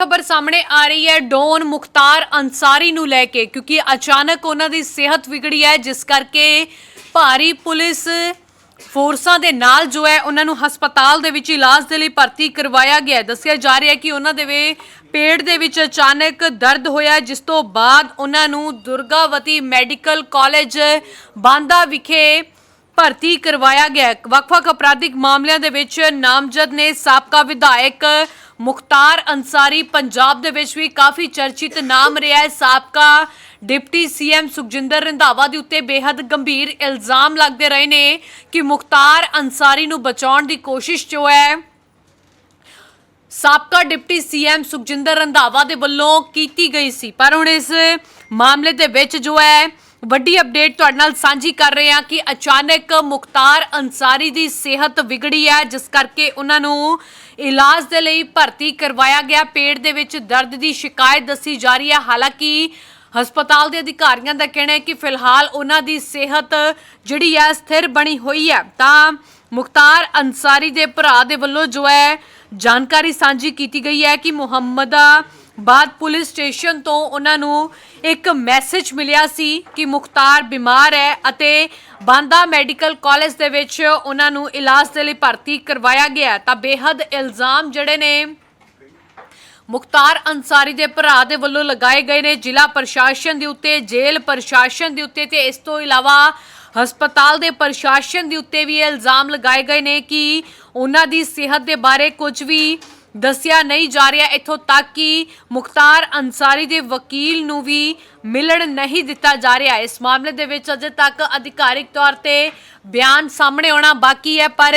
ਖਬਰ ਸਾਹਮਣੇ ਆ ਰਹੀ ਹੈ। ਡੋਨ ਮੁਖਤਾਰ ਅੰਸਾਰੀ ਨੂੰ ਲੈ ਕੇ, ਕਿਉਂਕਿ ਅਚਾਨਕ ਉਹਨਾਂ ਦੀ ਸਿਹਤ ਵਿਗੜੀ ਹੈ, ਜਿਸ ਕਰਕੇ ਭਾਰੀ ਪੁਲਿਸ ਫੋਰਸਾਂ ਦੇ ਨਾਲ ਜੋ ਹੈ, ਉਹਨਾਂ ਨੂੰ ਹਸਪਤਾਲ ਦੇ ਵਿੱਚ ਇਲਾਜ ਦੇ ਲਈ ਭਰਤੀ ਕਰਵਾਇਆ ਗਿਆ ਦੱਸਿਆ ਜਾ ਰਿਹਾ ਹੈ ਕਿ ਉਹਨਾਂ ਦੇ ਵੇ ਪੇਟ ਦੇ ਵਿੱਚ ਅਚਾਨਕ ਦਰਦ ਹੋਇਆ ਜਿਸ ਤੋਂ ਬਾਅਦ ਉਹਨਾਂ ਨੂੰ ਦੁਰਗਾਵਤੀ ਮੈਡੀਕਲ ਕਾਲਜ ਬਾਂਦਾ ਵਿਖੇ ਭਰਤੀ ਕਰਵਾਇਆ ਗਿਆ ਵੱਖ-ਵੱਖ ਅਪਰਾਧਿਕ ਮਾਮਲਿਆਂ ਦੇ ਵਿੱਚ ਨਾਮਜ਼ਦ ਨੇ ਸਾਬਕਾ ਵਿਧਾਇਕ ਮੁਖਤਾਰ ਅੰਸਾਰੀ ਪੰਜਾਬ ਦੇ ਵਿੱਚ ਵੀ ਕਾਫੀ ਚਰਚਿਤ ਨਾਮ ਰਿਹਾ ਹੈ। ਸਾਬਕਾ ਡਿਪਟੀ ਸੀਐਮ ਸੁਖਜਿੰਦਰ ਰੰਧਾਵਾ ਦੇ ਉੱਤੇ ਬੇहद ਗੰਭੀਰ ਇਲਜ਼ਾਮ ਲੱਗਦੇ ਰਹੇ ਨੇ ਕਿ ਮੁਖਤਾਰ ਅੰਸਾਰੀ ਨੂੰ ਬਚਾਉਣ ਦੀ ਕੋਸ਼ਿਸ਼ ਜੋ ਹੈ। ਸਾਬਕਾ ਡਿਪਟੀ ਸੀਐਮ ਸੁਖਜਿੰਦਰ ਰੰਧਾਵਾ ਦੇ ਵੱਲੋਂ ਕੀਤੀ ਗਈ ਸੀ। ਪਰ ਹੁਣ ਇਸ ਮਾਮਲੇ ਦੇ ਵਿੱਚ ਜੋ ਹੈ ਵੱਡੀ ਅਪਡੇਟ ਤੁਹਾਡੇ ਨਾਲ ਸਾਂਝੀ ਕਰ ਰਹੇ ਹਾਂ ਕਿ ਅਚਾਨਕ ਮੁਖਤਾਰ ਅੰਸਾਰੀ ਦੀ ਸਿਹਤ ਵਿਗੜੀ ਹੈ, ਜਿਸ ਕਰਕੇ ਉਹਨਾਂ ਨੂੰ ਇਲਾਜ ਦੇ ਲਈ ਭਰਤੀ ਕਰਵਾਇਆ ਗਿਆ। ਪੇਟ ਦੇ ਵਿੱਚ ਦਰਦ ਦੀ ਸ਼ਿਕਾਇਤ ਦੱਸੀ ਜਾ ਰਹੀ ਹੈ। ਹਾਲਾਂਕਿ ਹਸਪਤਾਲ ਦੇ ਅਧਿਕਾਰੀਆਂ ਦਾ ਕਹਿਣਾ ਹੈ ਕਿ ਫਿਲਹਾਲ ਉਹਨਾਂ ਦੀ ਸਿਹਤ ਜਿਹੜੀ ਹੈ, ਸਥਿਰ ਬਣੀ ਹੋਈ ਹੈ। ਤਾਂ ਮੁਖਤਾਰ ਅੰਸਾਰੀ ਦੇ ਭਰਾ ਦੇ ਵੱਲੋਂ ਜੋ ਹੈ, ਜਾਣਕਾਰੀ ਸਾਂਝੀ ਕੀਤੀ ਗਈ ਹੈ ਕਿ ਬਾਅਦ ਪੁਲਿਸ ਸਟੇਸ਼ਨ ਤੋਂ ਉਹਨਾਂ ਨੂੰ ਇੱਕ ਮੈਸੇਜ ਮਿਲਿਆ ਸੀ ਕਿ ਮੁਖਤਾਰ ਬਿਮਾਰ ਹੈ ਅਤੇ ਬਾਂਦਾ ਮੈਡੀਕਲ ਕਾਲਜ ਦੇ ਵਿੱਚ ਉਹਨਾਂ ਨੂੰ ਇਲਾਜ ਦੇ ਲਈ ਭਰਤੀ ਕਰਵਾਇਆ ਗਿਆ ਤਾਂ ਬੇਹੱਦ ਇਲਜ਼ਾਮ ਜਿਹੜੇ ਨੇ, ਮੁਖਤਾਰ ਅੰਸਾਰੀ ਦੇ ਭਰਾ ਦੇ ਵੱਲੋਂ ਲਗਾਏ ਗਏ ਨੇ। ਜ਼ਿਲ੍ਹਾ ਪ੍ਰਸ਼ਾਸਨ ਦੇ ਉੱਤੇ, ਜੇਲ੍ਹ ਪ੍ਰਸ਼ਾਸਨ ਦੇ ਉੱਤੇ ਤੇ ਇਸ ਤੋਂ ਇਲਾਵਾ ਹਸਪਤਾਲ ਦੇ ਪ੍ਰਸ਼ਾਸਨ ਦੇ ਉੱਤੇ ਵੀ ਇਹ ਇਲਜ਼ਾਮ ਲਗਾਏ ਗਏ ਨੇ ਕਿ ਉਹਨਾਂ ਦੀ ਸਿਹਤ ਦੇ ਬਾਰੇ ਕੁਝ ਵੀ ਦੱਸਿਆ ਨਹੀਂ ਜਾ ਰਿਹਾ ਇੱਥੋਂ ਤੱਕ ਕਿ ਮੁਖਤਾਰ ਅੰਸਾਰੀ ਦੇ ਵਕੀਲ ਨੂੰ ਵੀ ਮਿਲਣ ਨਹੀਂ ਦਿੱਤਾ ਜਾ ਰਿਹਾ। ਇਸ ਮਾਮਲੇ ਦੇ ਵਿੱਚ ਅਜੇ ਤੱਕ ਅਧਿਕਾਰਿਕ ਤੌਰ ਤੇ ਬਿਆਨ ਸਾਹਮਣੇ ਆਉਣਾ ਬਾਕੀ ਹੈ, ਪਰ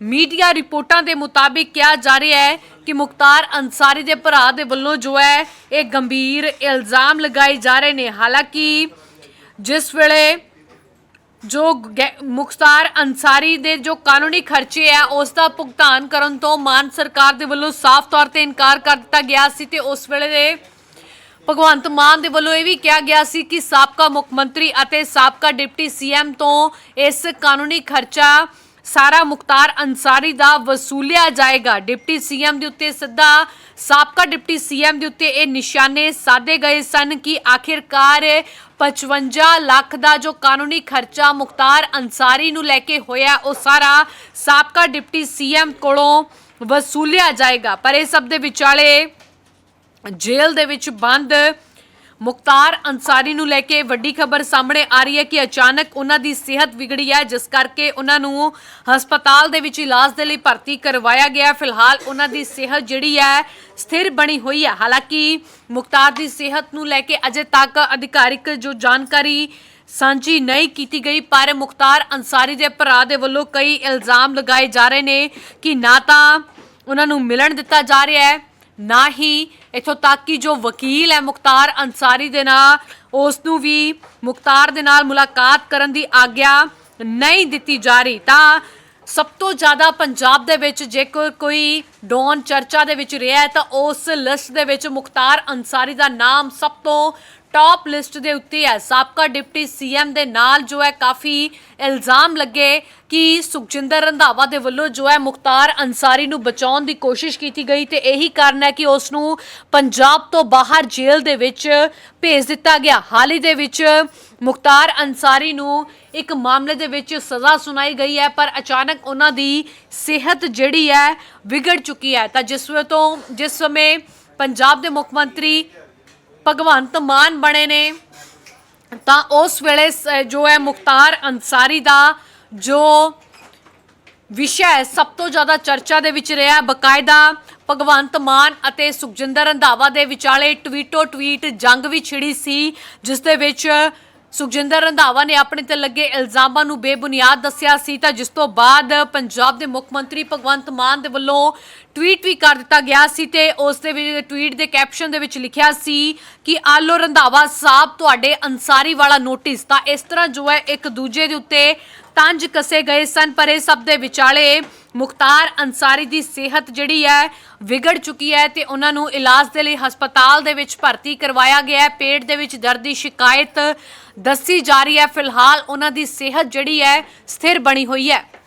ਮੀਡੀਆ ਰਿਪੋਰਟਾਂ ਦੇ ਮੁਤਾਬਿਕ ਕਿਹਾ ਜਾ ਰਿਹਾ ਹੈ ਕਿ ਮੁਖਤਾਰ ਅੰਸਾਰੀ ਦੇ ਭਰਾ ਦੇ ਵੱਲੋਂ ਜੋ ਹੈ, ਇਹ ਗੰਭੀਰ ਇਲਜ਼ਾਮ ਲਗਾਏ ਜਾ ਰਹੇ ਨੇ। ਹਾਲਾਂਕਿ ਜਿਸ ਵੇਲੇ ਜੋ ਗੈ- ਮੁਖਤਾਰ ਅੰਸਾਰੀ ਦੇ ਜੋ ਕਾਨੂੰਨੀ ਖਰਚੇ ਆ, ਉਸ ਦਾ ਭੁਗਤਾਨ ਕਰਨ ਤੋਂ ਮਾਨ ਸਰਕਾਰ ਦੇ ਵੱਲੋਂ ਸਾਫ਼ ਤੌਰ ਤੇ ਇਨਕਾਰ ਕਰ ਦਿੱਤਾ ਗਿਆ ਸੀ ਤੇ ਉਸ ਵੇਲੇ ਦੇ ਭਗਵੰਤ ਮਾਨ ਦੇ ਵੱਲੋਂ ਇਹ ਵੀ ਕਿਹਾ ਗਿਆ ਸੀ ਕਿ ਸਾਬਕਾ ਮੁੱਖ ਮੰਤਰੀ ਅਤੇ ਸਾਬਕਾ ਡਿਪਟੀ ਸੀਐਮ ਤੋਂ ਇਸ ਕਾਨੂੰਨੀ ਖਰਚਾ ਸਾਰਾ ਮੁਖਤਾਰ ਅੰਸਾਰੀ ਦਾ ਵਸੂਲਿਆ ਜਾਏਗਾ। ਡਿਪਟੀ ਸੀਐਮ ਦੇ ਉੱਤੇ ਸਿੱਧਾ ਸਾਬਕਾ ਡਿਪਟੀ ਸੀਐਮ ਦੇ ਉੱਤੇ ਇਹ ਨਿਸ਼ਾਨੇ ਸਾਧੇ ਗਏ ਸਨ ਕਿ ਆਖਿਰਕਾਰ 55 ਲੱਖ ਦਾ ਜੋ ਕਾਨੂੰਨੀ ਖਰਚਾ ਮੁਖਤਾਰ ਅੰਸਾਰੀ ਨੂੰ ਲੈ ਕੇ ਹੋਇਆ, ਉਹ ਸਾਰਾ ਸਾਬਕਾ ਡਿਪਟੀ ਸੀਐਮ ਕੋਲੋਂ ਵਸੂਲਿਆ ਜਾਏਗਾ। ਪਰ ਇਹ ਸਭ ਦੇ ਵਿਚਾਲੇ ਜੇਲ੍ਹ ਦੇ ਵਿੱਚ ਬੰਦ ਮੁਖਤਾਰ ਅੰਸਾਰੀ ਨੂੰ ਲੈ ਕੇ ਵੱਡੀ ਖਬਰ ਸਾਹਮਣੇ ਆ ਰਹੀ ਹੈ ਕਿ ਅਚਾਨਕ ਉਹਨਾਂ ਦੀ ਸਿਹਤ ਵਿਗੜੀ ਹੈ, ਜਿਸ ਕਰਕੇ ਉਹਨਾਂ ਨੂੰ ਹਸਪਤਾਲ ਦੇ ਵਿੱਚ ਇਲਾਜ ਦੇ ਲਈ ਭਰਤੀ ਕਰਵਾਇਆ ਗਿਆ ਫਿਲਹਾਲ ਉਹਨਾਂ ਦੀ ਸਿਹਤ ਜਿਹੜੀ ਹੈ, ਸਥਿਰ ਬਣੀ ਹੋਈ ਹੈ। ਹਾਲਾਂਕਿ ਮੁਖਤਾਰ ਦੀ ਸਿਹਤ ਨੂੰ ਲੈ ਕੇ ਅਜੇ ਤੱਕ ਅਧਿਕਾਰਿਕ ਜੋ ਜਾਣਕਾਰੀ ਸਾਂਝੀ ਨਹੀਂ ਕੀਤੀ ਗਈ, ਪਰ ਮੁਖਤਾਰ ਅੰਸਾਰੀ ਦੇ ਭਰਾ ਦੇ ਵੱਲੋਂ ਕਈ ਇਲਜ਼ਾਮ ਲਗਾਏ ਜਾ ਰਹੇ ਨੇ ਕਿ ਨਾ ਤਾਂ ਉਹਨਾਂ ਨੂੰ ਮਿਲਣ ਦਿੱਤਾ ਜਾ ਰਿਹਾ ਹੈ। ਨਾ ਹੀ ਇਥੋਂ ਤੱਕ ਕਿ ਜੋ ਵਕੀਲ ਹੈ ਮੁਖਤਾਰ ਅੰਸਾਰੀ ਦੇ ਨਾਲ, ਉਸ ਨੂੰ ਵੀ ਮੁਖਤਾਰ ਦੇ ਨਾਲ ਮੁਲਾਕਾਤ ਕਰਨ ਦੀ ਆਗਿਆ ਨਹੀਂ ਦਿੱਤੀ ਜਾ ਰਹੀ। ਤਾਂ ਸਭ ਤੋਂ ਜ਼ਿਆਦਾ ਪੰਜਾਬ ਦੇ ਵਿੱਚ ਜੇਕਰ ਕੋਈ ਡੌਨ ਚਰਚਾ ਦੇ ਵਿੱਚ ਰਿਹਾ ਤਾਂ ਉਸ ਲਿਸਟ ਦੇ ਵਿੱਚ ਮੁਖਤਾਰ ਅੰਸਾਰੀ ਦਾ ਨਾਮ ਸਭ ਤੋਂ ਟਾਪ ਲਿਸਟ ਦੇ ਉੱਤੇ ਹੈ। ਸਾਬਕਾ ਡਿਪਟੀ ਸੀਐਮ ਦੇ ਨਾਲ ਜੋ ਹੈ ਕਾਫੀ ਇਲਜ਼ਾਮ ਲੱਗੇ ਕਿ ਸੁਖਜਿੰਦਰ ਰੰਧਾਵਾ ਦੇ ਵੱਲੋਂ ਜੋ ਹੈ ਮੁਖਤਾਰ ਅੰਸਾਰੀ ਨੂੰ ਬਚਾਉਣ ਦੀ ਕੋਸ਼ਿਸ਼ ਕੀਤੀ ਗਈ ਤੇ ਇਹੀ ਕਾਰਨ ਹੈ ਕਿ ਉਸ ਨੂੰ ਪੰਜਾਬ ਤੋਂ ਬਾਹਰ ਜੇਲ੍ਹ ਦੇ ਵਿੱਚ ਭੇਜ ਦਿੱਤਾ ਗਿਆ। ਹਾਲ ਹੀ ਦੇ ਵਿੱਚ ਮੁਖਤਾਰ ਅੰਸਾਰੀ ਨੂੰ ਇੱਕ ਮਾਮਲੇ ਦੇ ਵਿੱਚ ਸਜ਼ਾ ਸੁਣਾਈ ਗਈ ਹੈ, ਪਰ ਅਚਾਨਕ ਉਹਨਾਂ ਦੀ ਸਿਹਤ ਜਿਹੜੀ ਹੈ ਵਿਗੜ ਚੁੱਕੀ ਹੈ। ਤਾਂ ਜਿਸ ਤੋਂ ਜਿਸ ਸਮੇਂ ਪੰਜਾਬ ਦੇ ਮੁੱਖ ਮੰਤਰੀ ਭਗਵੰਤ ਮਾਨ ਬਣੇ ਨੇ ਤਾਂ ਉਸ ਵੇਲੇ ਸ- ਜੋ ਹੈ ਮੁਖਤਾਰ ਅੰਸਾਰੀ ਦਾ ਜੋ ਵਿਸ਼ਾ ਸਭ ਤੋਂ ਜ਼ਿਆਦਾ ਚਰਚਾ ਦੇ ਵਿੱਚ ਰਿਹਾ ਹੈ। ਬਕਾਇਦਾ ਭਗਵੰਤ ਮਾਨ ਅਤੇ ਸੁਖਜਿੰਦਰ ਰੰਧਾਵਾ ਦੇ ਵਿਚਾਲੇ ਟਵੀਟੋ ਟਵੀਟ ਜੰਗ ਵੀ ਛਿੜੀ ਸੀ, ਜਿਸ ਦੇ ਵਿੱਚ ਸੁਖਜਿੰਦਰ ਰੰਧਾਵਾ ਨੇ ਆਪਣੇ ਤੇ ਲੱਗੇ ਇਲਜ਼ਾਮਾਂ ਨੂੰ ਬੇਬੁਨਿਆਦ ਦੱਸਿਆ ਸੀ ਤਾਂ ਜਿਸ ਤੋਂ ਬਾਅਦ ਪੰਜਾਬ ਦੇ ਮੁੱਖ ਮੰਤਰੀ ਭਗਵੰਤ ਮਾਨ ਦੇ ਵੱਲੋਂ ਟਵੀਟ ਵੀ ਕਰ ਦਿੱਤਾ ਗਿਆ ਸੀ ਤੇ ਉਸ ਦੇ ਵਿੱਚ ਟਵੀਟ ਦੇ ਕੈਪਸ਼ਨ ਦੇ ਵਿੱਚ ਲਿਖਿਆ ਸੀ ਕਿ ਆਲੋ ਰੰਧਾਵਾ ਸਾਹਿਬ, ਤੁਹਾਡੇ ਅੰਸਾਰੀ ਵਾਲਾ ਨੋਟਿਸ। ਤਾਂ ਇਸ ਤਰ੍ਹਾਂ ਜੋ ਹੈ, ਇੱਕ ਦੂਜੇ ਦੇ ਉੱਤੇ ਤੰਜ ਕਸੇ ਗਏ ਸਨ, ਪਰ ਇਹ ਸਭ ਦੇ ਵਿਚਾਲੇ ਮੁਖਤਾਰ ਅੰਸਾਰੀ ਦੀ ਸਿਹਤ ਜਿਹੜੀ ਹੈ ਵਿਗੜ ਚੁੱਕੀ ਹੈ ਤੇ ਉਹਨਾਂ ਨੂੰ ਇਲਾਜ ਦੇ ਲਈ ਹਸਪਤਾਲ ਦੇ ਵਿੱਚ ਭਰਤੀ ਕਰਵਾਇਆ ਗਿਆ ਹੈ। ਪੇਟ ਦੇ ਵਿੱਚ ਦਰਦ ਦੀ ਸ਼ਿਕਾਇਤ ਦੱਸੀ ਜਾ ਰਹੀ ਹੈ। ਫਿਲਹਾਲ ਉਹਨਾਂ ਦੀ ਸਿਹਤ ਜਿਹੜੀ ਹੈ ਸਥਿਰ ਬਣੀ ਹੋਈ ਹੈ।